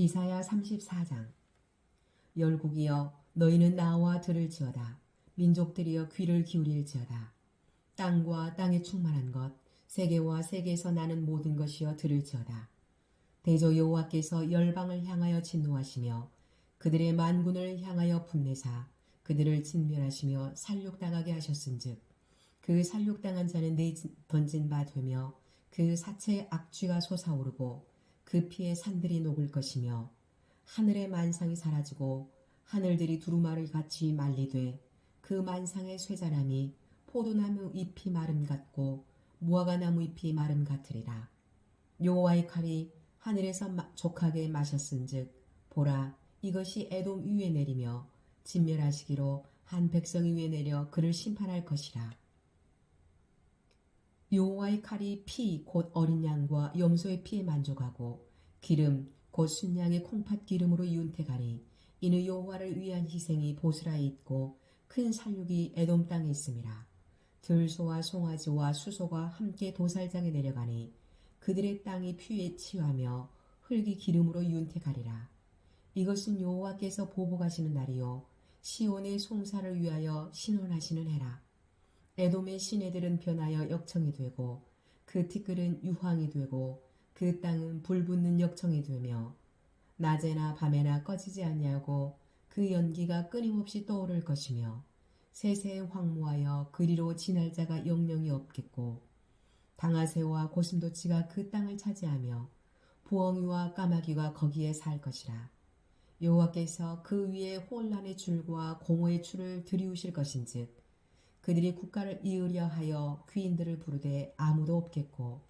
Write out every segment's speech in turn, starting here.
이사야 34장. 열국이여 너희는 나와 들을지어다. 민족들이여 귀를 기울일지어다. 땅과 땅에 충만한 것 세계와 세계에서 나는 모든 것이여 들을지어다. 대저 여호와께서 열방을 향하여 진노하시며 그들의 만군을 향하여 분내사 그들을 진멸하시며 살육당하게 하셨은즉 그 살육당한 자는 내 던진 바 되며 그 사체의 악취가 솟아오르고 그 피에 산들이 녹을 것이며 하늘의 만상이 사라지고 하늘들이 두루마를 같이 말리되 그 만상의 쇠자람이 포도나무 잎이 마름 같고 무화과나무 잎이 마름 같으리라. 여호와의 칼이 하늘에서 마- 족하게 마셨은즉 보라 이것이 에돔 위에 내리며 진멸하시기로 한 백성 위에 내려 그를 심판할 것이라. 여호와의 칼이 피 곧 어린 양과 염소의 피에 만족하고 기름 곧 순양의 콩팥 기름으로 윤택하니 이는 여호와를 위한 희생이 보스라에 있고 큰 살육이 에돔 땅에 있음이라. 들소와 송아지와 수소가 함께 도살장에 내려가니 그들의 땅이 피에 치유하며 흙이 기름으로 윤택하리라. 이것은 여호와께서 보복하시는 날이요 시온의 송사를 위하여 신원하시는 해라. 에돔의 시내들은 변하여 역청이 되고 그 티끌은 유황이 되고 그 땅은 불붙는 역청이 되며 낮에나 밤에나 꺼지지 아니하고 그 연기가 끊임없이 떠오를 것이며 세세에 황무하여 그리로 지날 자가 영영이 없겠고 당아새와 고슴도치가 그 땅을 차지하며 부엉이와 까마귀가 거기에 살 것이라. 여호와께서 그 위에 혼란의 줄과 공허의 줄을 들이우실 것인즉 그들이 국가를 이으려 하여 귀인들을 부르되 아무도 없겠고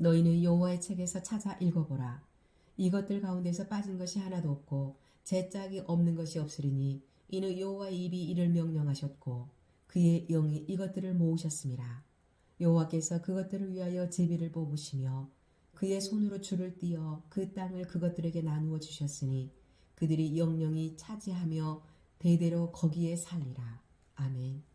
너희는 여호와의 책에서 찾아 읽어보라. 이것들 가운데서 빠진 것이 하나도 없고 제 짝이 없는 것이 없으리니 이는 여호와의 입이 이를 명령하셨고 그의 영이 이것들을 모으셨습니다. 여호와께서 그것들을 위하여 제비를 뽑으시며 그의 손으로 줄을 띄어 그 땅을 그것들에게 나누어 주셨으니 그들이 영영이 차지하며 대대로 거기에 살리라. 아멘.